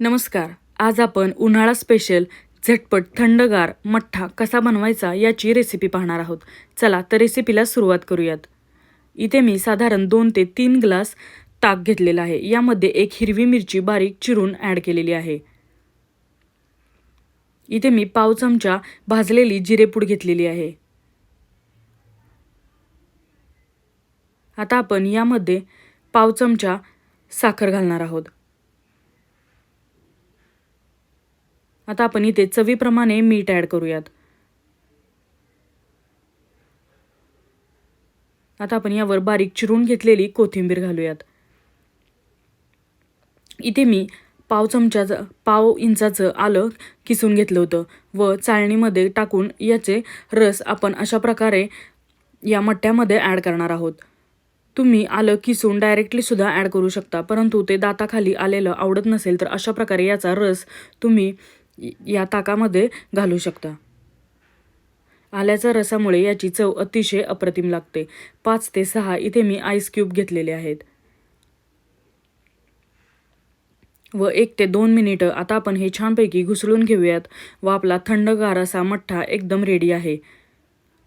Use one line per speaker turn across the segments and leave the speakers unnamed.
नमस्कार. आज आपण उन्हाळा स्पेशल झटपट थंडगार मठ्ठा कसा बनवायचा याची रेसिपी पाहणार आहोत. चला तर रेसिपीला सुरुवात करूयात. इथे मी साधारण दोन ते तीन ग्लास ताक घेतलेला आहे. यामध्ये एक हिरवी मिरची बारीक चिरून ॲड केलेली आहे. इथे मी पाव चमचा भाजलेली जिरेपूड घेतलेली आहे. आता आपण यामध्ये पाव चमचा साखर घालणार आहोत. आता आपण इथे चवीप्रमाणे मीठ ॲड करूयात. आता आपण यावर बारीक चिरून घेतलेली कोथिंबीर घालूयात. इथे मी पाव चमच्याचं पाव इंचाचं आलं किसून घेतलं होतं व चाळणीमध्ये टाकून याचे रस आपण अशा प्रकारे या मट्ट्यामध्ये ॲड करणार आहोत. तुम्ही आलं किसून डायरेक्टली सुद्धा ॲड करू शकता परंतु ते दाताखाली आलेलं आवडत नसेल तर अशा प्रकारे याचा रस तुम्ही या ताकामध्ये घालू शकता. आल्याच्या रसामुळे याची चव अतिशय अप्रतिम लागते. पाच ते सहा इथे मी आईस क्यूब घेतलेले आहेत. व एक ते दोन मिनिटं आता आपण हे छानपैकी घुसळून घेऊयात. व आपला थंडगार असा मठ्ठा एकदम रेडी आहे.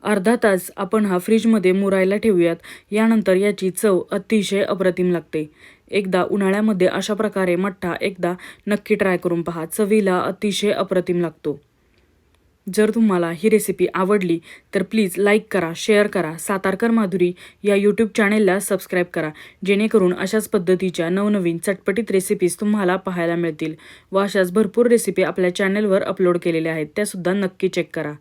अर्धा तास आपण हा फ्रीजमध्ये मुरायला ठेवूयात. यानंतर याची चव अतिशय अप्रतिम लागते. एकदा उन्हाळ्यामध्ये अशा प्रकारे मठ्ठा एकदा नक्की ट्राय करून पहा. चवीला अतिशय अप्रतिम लागतो. जर तुम्हाला ही रेसिपी आवडली तर प्लीज लाईक करा शेअर करा. सातारकर माधुरी या यूट्यूब चॅनेलला सबस्क्राईब करा. जेणेकरून अशाच पद्धतीच्या नवनवीन चटपटीत रेसिपीज तुम्हाला पाहायला मिळतील व अशाच भरपूर रेसिपी आपल्या चॅनेलवर अपलोड केलेल्या आहेत त्यासुद्धा नक्की चेक करा.